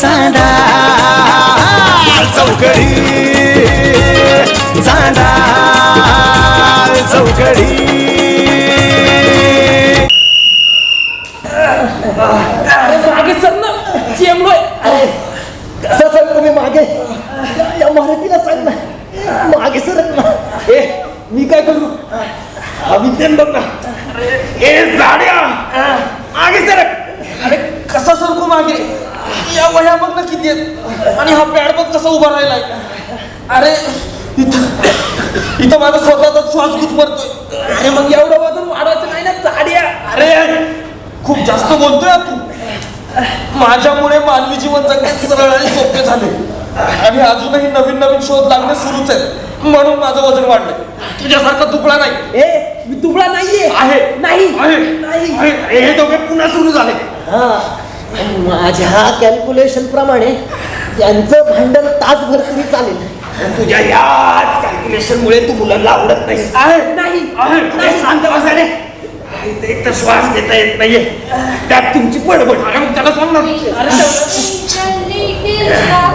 चांदा. चौकडी. चांदा. चौकडी. मागे सर ना. चेंबलोय कसं सांग तुम्ही मागे? या- मराठीला सांग ना. मागे सर ना. ए मी काय करू? अविद्यन बघ ना. ए जाड्या. मागे सर. अरे कसा सरकू मागे? या वह्या बघ ना किती आहेत. आणि हा पॅड बघ कसा उभा राहिलाय. अरे इथं इथं माझा स्वतःचा श्वास गुदमरतोय अरे मग एवढं वजन वाढवायचं नाही ना जाड्या अरे खूप जास्त बोलतोय तू. माझ्यामुळे मानवी जीवन जगणे सरळ आणि सोपे झाले. आणि अजूनही नवीन नवीन शोध लागणे सुरूच आहेत. म्हणून माझं वजन वाढलंय. तुझ्यासारखा तुकडा नाही. ए मी तुबळा नाहीये. आहे. नाही. आहे. नाही. आहे. हे दोघे पुन्हा सुरू झाले. हा. माझ्या कॅल्क्युलेशन प्रमाणे यांचं भांडण तासभर तरी चालेल. तुझ्या याच कॅल्क्युलेशन मुळे तू मुलांना आवडत नाही. शांत बसायला एक तर श्वास घेता येत नाहीये. त्यात तुमची पडबड अरे मग त्याला सांग ना.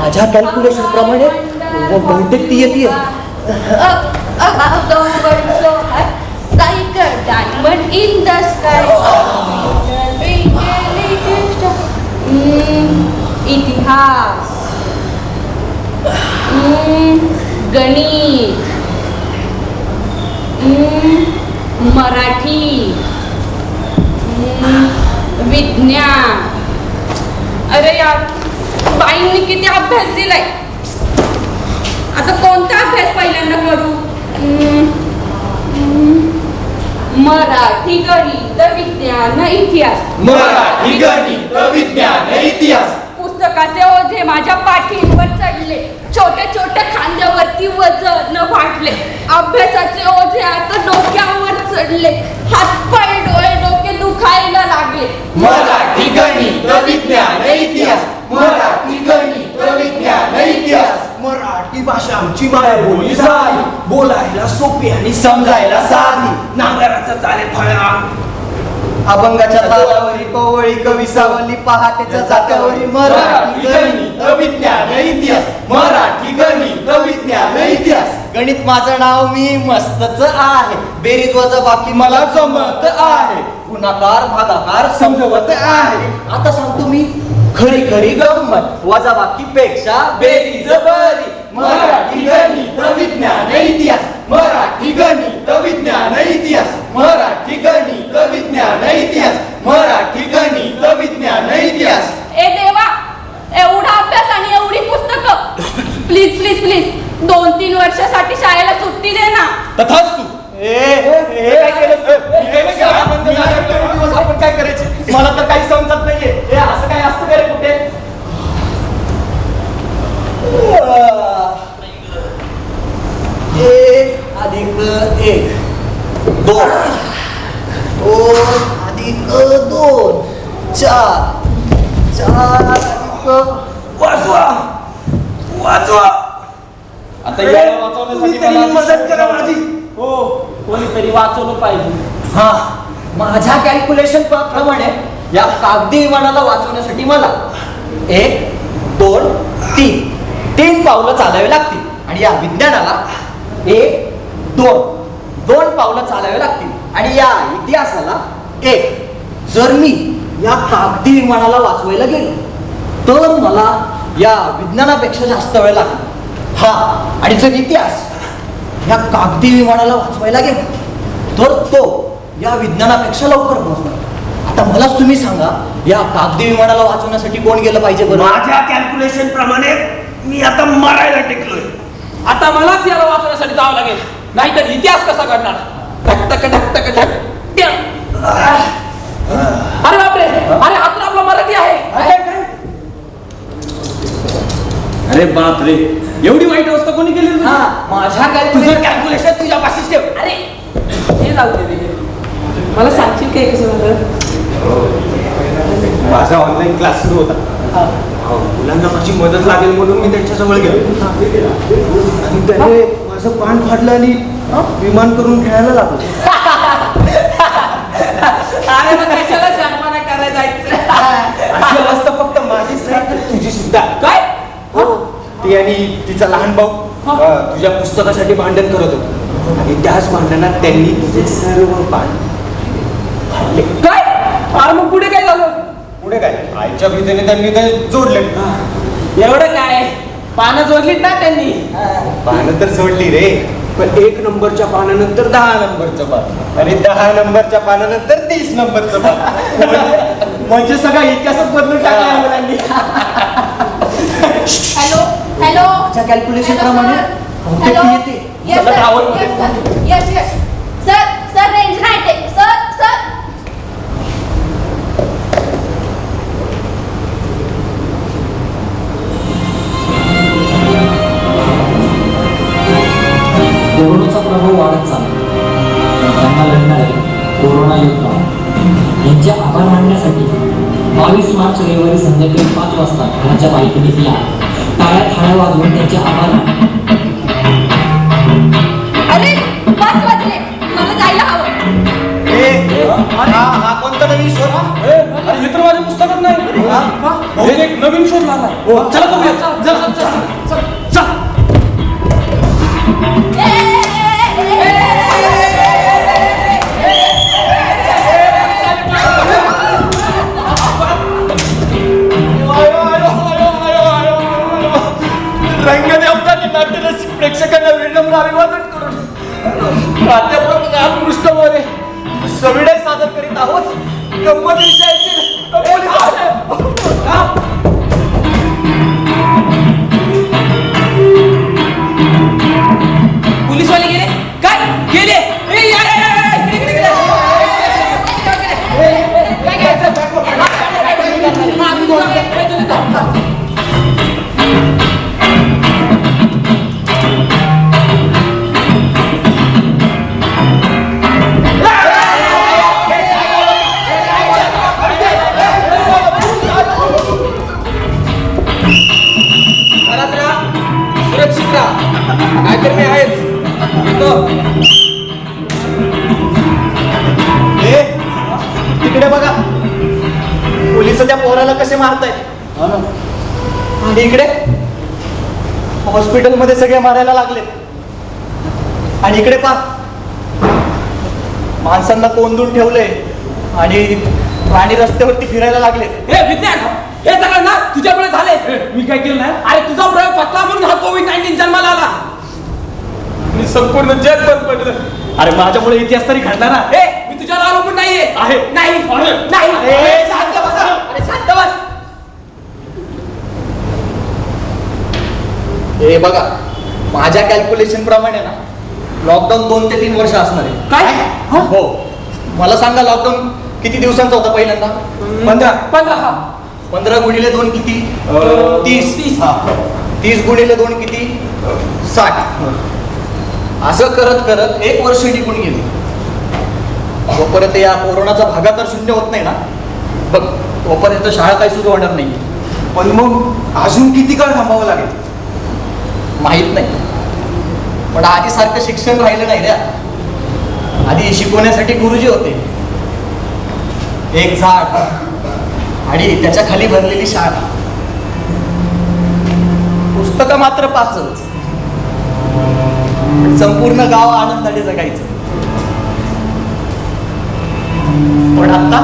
माझ्या कॅल्क्युलेशन प्रमाणे बहुतेक ती येते इतिहास. गणित. मराठी. विज्ञान. अरे यार बाईंनी किती अभ्यास दिलाय. आता कोणता अभ्यास पहिल्यांदा करू? हम्म, हम्म, मराठी गणित विज्ञान इतिहास. मराठी गणित विज्ञान इतिहास. पुस्तकाचे ओझे माझ्या पाठींवर चढले. छोट्या छोट्या खांद्यावरती वजन वाढले. अभ्यासाचे ओझे आता डोक्यावर चढले. हातपाय डोळे डोके दुखायला लागले. मराठी गणित विज्ञान इतिहास. मराठी गणित विज्ञान इतिहास. मराठी भाषा आमची मायबोली सारी बोलायला सोपी आणि समजायला साधी. नांगराचा चाले फळा अभंगाच्या तालावरी कोवळी कवी सावली पहाटेच्या जात्यावरी मराठी गणित विज्ञान इतिहास मराठी गणित विज्ञान इतिहास. गणित माझं नाव मी मस्तच आहे. बेरीज वजा बाकी मला जमत आहे. गुणाकार भागाकार समजवत आहे. आता सांगतो मी खरी खरी गंमत. वजा बाकी पेक्षा बेरीज बरी. मराठी गणित विज्ञान इतिहास. मराठी गणित विज्ञान इतिहास. मराठी गणित विज्ञान इतिहास. मराठी गणित विज्ञान इतिहास. ए देवा एवढा अभ्यास आणि एवढी पुस्तकं. प्लीज प्लीज प्लीज दोन तीन वर्षासाठी शाळेला सुट्टी दे ना. तथाच दोन. दोन अधिक दोन. चार. चार अधिक वाचवा वाचवा आता याला वाचवण्यासाठी कोणीतरी मला मदत करा माझी. हो कोणीतरी वाचवलं पाहिजे. हा माझ्या कॅल्क्युलेशन प्रमाणे या कागदी विमानाला वाचवण्यासाठी मला एक दोन तीन. तीन पावलं चालावे लागतील. आणि या विज्ञानाला एक दोन. दोन पावलं चालावे लागतील. आणि या इतिहासाला एक जर मी या कागदी विमानाला वाचवायला गेलो तर मला या विज्ञानापेक्षा जास्त वेळ लागेल. हा आणि जर इतिहास या कागदी विमानाला वाचवायला गेलो तर तो या विज्ञानापेक्षा लवकर पोहोचणार. आता मलाच तुम्ही सांगा या कागदी विमानाला वाचवण्यासाठी कोण गेलं पाहिजे बरं? माझ्या कॅल्क्युलेशन प्रमाणे मी आता मरायला टेकलोय. आता मलाच याला वाचवण्यासाठी जावं लागेल. नाहीतर इतिहास कसा करणार धक धक धक धक धक ट्या. अरे बापरे. अरे हा तर आपला मराठी आहे. अरे बाप रे एवढी वाईट अवस्था कोणी केली? हा माझ्या तुझं कॅल्क्युलेशन कॅल्क्युलेशन तुझ्या पाशीच ठेव. अरे हे जाऊ दे. मला सांगशील काय कसं झालं? माझा ऑनलाईन क्लास सुरू होता. हो, मुलांना माझी मदत लागेल म्हणून मी त्यांच्याजवळ गेलो. आणि त्याने माझं पान फाडलं आणि विमान करून खेळायला लागलो. अरे मग कशाला शहाणपणा करायला जायचं? अशी अवस्था फक्त माझीच नाही तर तुझी सुद्धा. मी आणि तिचा लहान भाऊ हा. अं, तुझ्या पुस्तकासाठी भांडण करत होतो. आणि त्याच भांडणात त्यांनी तुझे सर्व पान फाडले. काय? अरे मग पुढे काय झालं? पुढे काय? आईच्या भीतीने त्यांनी ते जोडले. एवढं काय? पानं जोडलीत ना त्यांनी. पानं तर सोडली रे. पण एक नंबरच्या पानानंतर दहा नंबरचं पान. आणि दहा नंबरच्या पानानंतर तीस नंबरचं पान. म्हणजे- म्हणजे सगळा इतिहासच बदलून टाकला या मुलांनी. Hello hello. calculation प्रमाणे येते. येस सगळं सर आवडतं. येस येस या टाळ्या थाळ्या वाजवून त्यांचे आभार अरे पाच वाजले. मला जायला हवं. हा हा कोणता नवीन शोध? अरे हे तर माझ्या पुस्तकात नाही. बहुतेक नवीन शोध लागला चला बघूया चल त्या पोराला कसे मारतायत? आणि इकडे? हॉस्पिटलमध्ये सगळे मारायला लागले आणि इकडे पा माणसांना कोंदून ठेवले आणि प्राणी रस्त्यावरती फिरायला लागले. हे विज्ञान हे सगळं ना तुझ्यामुळे झाले. मी काय केलं नाही? अरे तुझा प्रयोग फसला म्हणून हा कोविड नाईन्टीन जन्माला आला. मी संपूर्ण जग बंद पडलं. अरे माझ्यामुळे इतिहास तरी घडला ना. हे मी तुझ्यावर अवलंबून नाहीये. आहे. नाही. नाही. अरे, शांत बसा. हे बघा माझ्या कॅल्क्युलेशन प्रमाणे ना लॉकडाऊन दोन ते तीन वर्ष असणार आहे. काय? हो? मला सांगा लॉकडाऊन किती दिवसांचा होता पहिल्यांदा? पंधरा. पंधरा हा. पंधरा गुणिले दोन किती? अं, तीस. तीस. हा. तीस गुणिले दोन किती? साठ. असं करत करत एक वर्ष निघून गेली. तोपर्यंत या कोरोनाचा भागाकार शून्य होत नाही ना बघ तोपर्यंत शाळा काही सुरू होणार नाही पण मग अजून किती काळ थांबावं लागेल? माहीत नाही. पण आधी सारखं शिक्षण राहिलं नाही रे. आधी शिकवण्यासाठी गुरुजी होते. एक झाड आणि त्याच्याखाली भरलेली शाळा. पुस्तकं मात्र पाचच. संपूर्ण गाव आनंदाने जगायचं. पण आता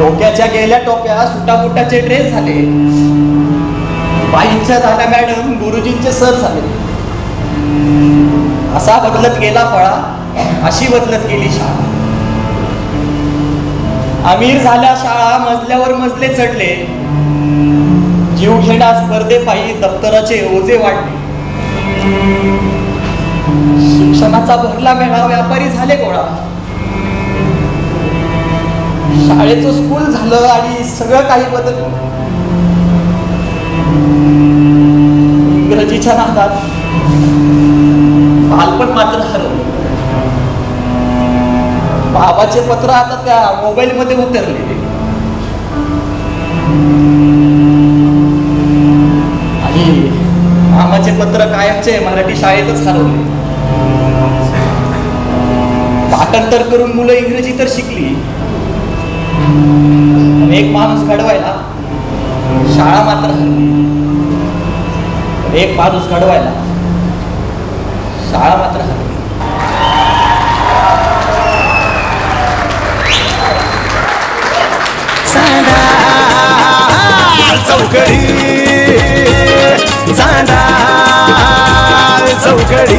डोक्याच्या गेल्या टोप्या सुटाबुटाचे ड्रेस झाले. बाईंच्या झाल्या मॅडम गुरुजींचे सर झाले. असा बदलत गेला फळा अशी बदलत गेली शाळा. अमीर झाल्या शाळा मजल्यावर मजले चढले. जीव घेणा स्पर्धेपायी दप्तराचे ओझे वाढले. शिक्षणाचा भरला मेळा व्यापारी झाले गोळा. शाळेचं स्कूल झालं आणि सगळं काही बदल. इंग्रजीच्या नादात बालपण मात्र हरवलं. बाबाचे पत्र आता त्या मोबाईल मध्ये उतरले. आणि मामाचे पत्र कायमचे मराठी शाळेतच हरवले. पाठांतर करून मुलं इंग्रजी तर शिकली. एक माणूस घडवायला शाळा मात्र एक माणूस घडवायला शाळा मात्र हरली चौकडी. चांदा चौकडी.